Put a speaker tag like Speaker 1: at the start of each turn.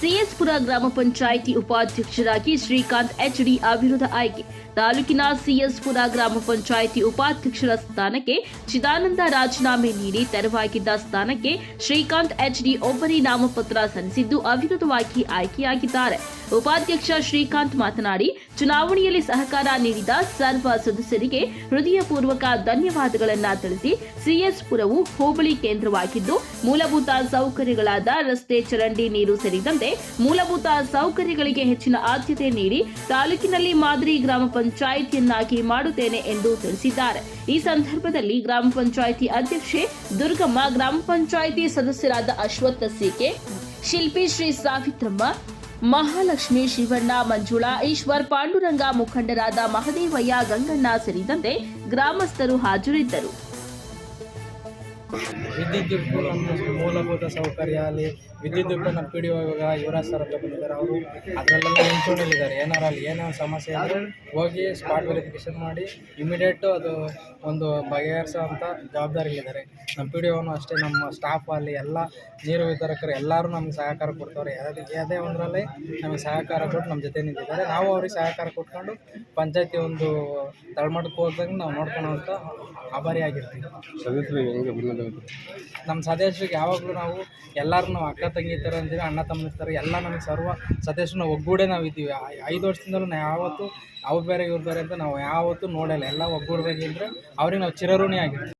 Speaker 1: ಸಿಎಸ್ಪುರ ಗ್ರಾಮ ಪಂಚಾಯಿತಿ ಉಪಾಧ್ಯಕ್ಷರಾಗಿ ಶ್ರೀಕಾಂತ್ ಎಚ್ಡಿ ಅವಿರೋಧ ಆಯ್ಕೆ. ತಾಲೂಕಿನ ಸಿಎಸ್ಪುರ ಗ್ರಾಮ ಪಂಚಾಯಿತಿ ಉಪಾಧ್ಯಕ್ಷರ ಸ್ಥಾನಕ್ಕೆ ಚಿದಾನಂದ ರಾಜೀನಾಮೆ ನೀಡಿ ತೆರವಾಗಿದ್ದ ಸ್ಥಾನಕ್ಕೆ ಶ್ರೀಕಾಂತ್ ಎಚ್ಡಿ ಒಬ್ಬರೇ ನಾಮಪತ್ರ ಸಲ್ಲಿಸಿದ್ದು ಅವಿರೋಧವಾಗಿ ಆಯ್ಕೆಯಾಗಿದ್ದಾರೆ. ಉಪಾಧ್ಯಕ್ಷ ಶ್ರೀಕಾಂತ್ ಮಾತನಾಡಿ, ಚುನಾವಣೆಯಲ್ಲಿ ಸಹಕಾರ ನೀಡಿದ ಸರ್ವ ಸದಸ್ಯರಿಗೆ ಹೃದಯಪೂರ್ವಕ ಧನ್ಯವಾದಗಳನ್ನು ತಿಳಿಸಿ ಸಿಎಸ್ಪುರವು ಹೋಬಳಿ ಕೇಂದ್ರವಾಗಿದ್ದು, ಮೂಲಭೂತ ಸೌಕರ್ಯಗಳಾದ ರಸ್ತೆ, ಚರಂಡಿ ನೀರು ಸೇರಿದಂತೆ ಮೂಲಭೂತ ಸೌಕರ್ಯಗಳಿಗೆ ಹೆಚ್ಚಿನ ಆದ್ಯತೆ ನೀಡಿ ತಾಲೂಕಿನಲ್ಲಿ ಮಾದರಿ ಗ್ರಾಮ ಪಂಚಾಯಿತಿಯನ್ನಾಗಿ ಮಾಡುತ್ತೇನೆ ಎಂದು ತಿಳಿಸಿದ್ದಾರೆ. ಈ ಸಂದರ್ಭದಲ್ಲಿ ಗ್ರಾಮ ಪಂಚಾಯಿತಿ ಅಧ್ಯಕ್ಷೆ ದುರ್ಗಮ್ಮ, ಗ್ರಾಮ ಪಂಚಾಯಿತಿ ಸದಸ್ಯರಾದ ಅಶ್ವತ್ಥ ಸಿಕೆ, ಶಿಲ್ಪಿ ಶ್ರೀ ಸಾವಿತ್ರಮ್ಮ, ಮಹಾಲಕ್ಷ್ಮಿ ಶಿವಣ್ಣ, ಮಂಜುಳಾ, ಈಶ್ವರ್, ಪಾಂಡುರಂಗ ಮುಖಂಡರಾದ ಮಹದೇವಯ್ಯ, ಗಂಗಣ್ಣ ಸೇರಿದಂತೆ ಗ್ರಾಮಸ್ಥರು ಹಾಜರಿದ್ದರು.
Speaker 2: ವಿದ್ಯುತ್ ಮೂಲಭೂತ ಸೌಕರ್ಯ ಅಲ್ಲಿ ವಿದ್ಯುತ್ ನಮ್ಮ ಪಿ ಡಿ ಇವಾಗ ಯುವರಾಜ್ ಸರ್ ಅಂತ ಬಂದಿದ್ದಾರೆ. ಅವರು ಅದರಲ್ಲೆಲ್ಲ ಮುಂಚೂಣಿಲಿದ್ದಾರೆ ಏನಾರು ಅಲ್ಲಿ ಏನೋ ಸಮಸ್ಯೆ ಇದೆ ಹೋಗಿ ಸ್ಪಾಟ್ ವೆರಿಫಿಕೇಶನ್ ಮಾಡಿ ಇಮಿಡಿಯೇಟು ಅದು ಒಂದು ಬಗೆಹರಿಸೋವಂಥ ಜವಾಬ್ದಾರಿಗಳಿದ್ದಾರೆ ನಮ್ಮ ಪಿ ಡಿ ಒನು ಅಷ್ಟೇ, ನಮ್ಮ ಸ್ಟಾಫ್ ಅಲ್ಲಿ ಎಲ್ಲ ನೀರು ವಿತರಕರು ಎಲ್ಲರೂ ನಮ್ಗೆ ಸಹಕಾರ ಕೊಡ್ತಾರೆ ಯಾವುದೇ ಯಾವುದೇ ಒಂದರಲ್ಲಿ ನಮಗೆ ಸಹಕಾರ ಕೊಟ್ಟು ನಮ್ಮ ಜೊತೆ ನಿಂತಿದ್ದಾರೆ. ನಾವು ಅವ್ರಿಗೆ ಸಹಕಾರ ಕೊಟ್ಕೊಂಡು ಪಂಚಾಯತಿ ಒಂದು ತಳಮಟ್ಟಕ್ಕೆ ಹೋದಂಗೆ ನಾವು ನೋಡ್ಕೊಳ್ಳೋವಂಥ ಆಭಾರಿಯಾಗಿರ್ತೀವಿ. ನಮ್ಮ ಸದಸ್ಯರಿಗೆ ಯಾವಾಗಲೂ ನಾವು ಎಲ್ಲರೂ ನಾವು ಅಕ್ಕ, ತಂಗಿ ಥರ ಅಂತೀವಿ, ಅಣ್ಣ ತಮ್ಮ ಥರ ಎಲ್ಲ ನಮಗೆ ಸರ್ವ ಸದಸ್ಯರು ನಾವು ಒಗ್ಗೂಡೆ ನಾವು ಇದ್ದೀವಿ. ಐದು ವರ್ಷದಿಂದಲೂ ನಾವು ಯಾವತ್ತೂ ಅವ್ರು ಬೇರೆ, ಇವ್ರು ಬೇರೆ ಅಂತ ನಾವು ಯಾವತ್ತೂ ನೋಡಲ್ಲ. ಎಲ್ಲ ಒಗ್ಗೂಡ್ಬೇಕಿದ್ರೆ ಅವ್ರಿಗೆ ನಾವು ಚಿರಋಣಿ ಆಗಿರ್ತೀವಿ